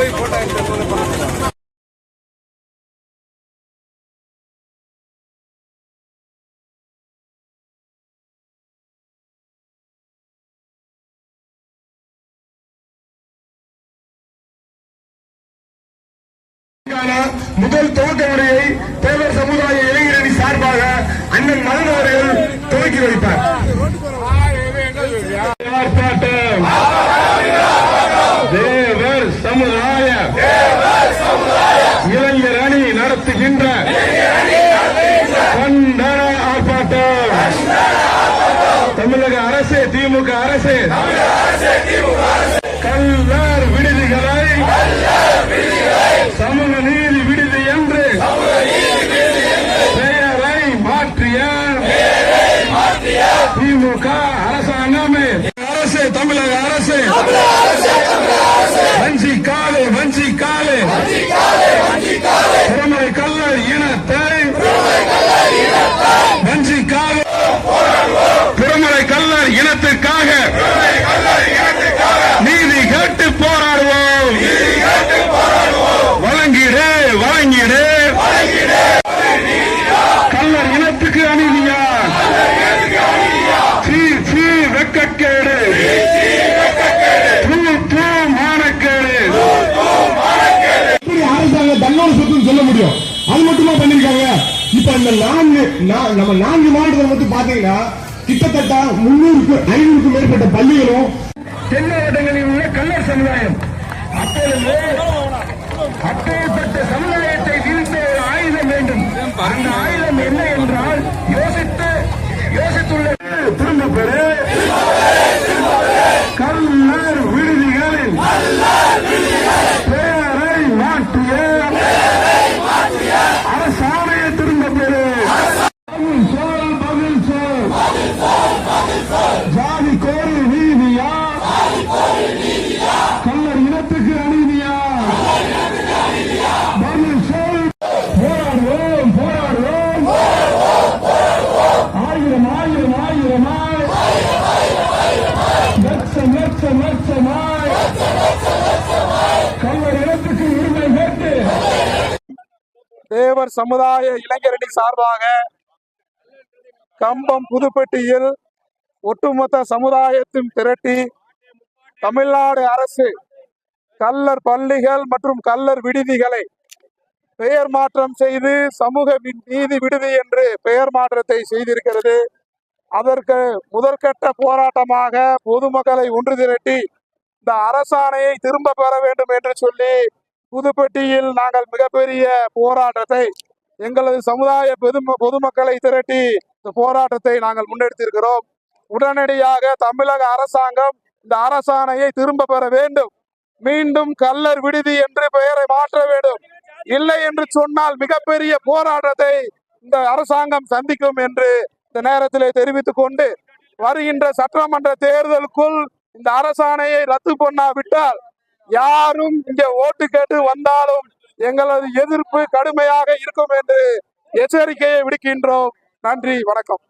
போய் போட்டோ எடுத்து பண்ணுங்க இதற்கான முதல் துவக்க உரையை தேவர் சமுதாய இளைஞரணி சார்பாக அண்ணன் மதன் அவர்கள் துவக்கி வைப்பார். தேவர் சமுதாய நடத்துகின்ற கண்டன ஆர்ப்பாட்டம். தமிழக அரசு திமுக அரசு கல்லர் விடுதிகளை சமூக நீதி விடுதி என்று பெயரை மாற்றிய திமுக அரசாங்கமே. அரசு தமிழக அரசு கல்லர் இனத்துக்கு அநீதியா சீ சீ வெக்கக்கேடு. தூ தூ மானக்கேடு. எப்படி அரசாங்கம் தன்னோட சொத்துன்னு சொல்ல முடியும்? அது மட்டுமா பண்ணிருக்காங்க இப்ப இந்த நான்கு நா- நம்ம நான்கு மாவட்டத்தில் மட்டும் பாத்தீங்கன்னா கிட்டத்தட்ட முன்னூறுக்கு ஐநூறுக்கும் மேற்பட்ட பள்ளிகளும் தென் மாவட்டங்களில் உள்ள கல்லர் சமுதாயம். அப்பொழுது திரும்ப தேவர் சமுதாய இளைஞரணி சார்பாக கம்பம் புதுப்பட்டியில் ஒட்டுமொத்த சமுதாயத்தையும் திரட்டி தமிழ்நாடு அரசு கல்லர் பள்ளிகள் மற்றும் கல்லர் விடுதிகளை பெயர் மாற்றம் செய்து சமூக நீதி விடுதி என்று பெயர் மாற்றத்தை செய்திருக்கிறது. அதற்கு முதற்கட்ட போராட்டமாக பொதுமக்களை ஒன்று திரட்டி இந்த அரசாணையை திரும்ப பெற வேண்டும் என்று சொல்லி புதுப்பட்டியில் நாங்கள் மிகப்பெரிய போராட்டத்தை எங்களது சமுதாய பொது பொதுமக்களை திரட்டி இந்த போராட்டத்தை நாங்கள் முன்னெடுத்திருக்கிறோம். உடனடியாக தமிழக அரசாங்கம் இந்த அரசாணையை திரும்ப பெற வேண்டும். மீண்டும் கல்லர் விடுதி என்று பெயரை மாற்ற வேண்டும். இல்லை என்று சொன்னால் மிகப்பெரிய போராட்டத்தை இந்த அரசாங்கம் சந்திக்கும் என்று இந்த நேரத்திலே தெரிவித்துக் கொண்டு வருகின்ற சட்டமன்ற தேர்தலுக்குள் இந்த அரசாணையை ரத்து பண்ணாவிட்டால் யாரும் இங்கே ஓட்டு கேட்டு வந்தாலும் எங்களது எதிர்ப்பு கடுமையாக இருக்கும் என்று எச்சரிக்கையை விடுக்கின்றோம். நன்றி வணக்கம்.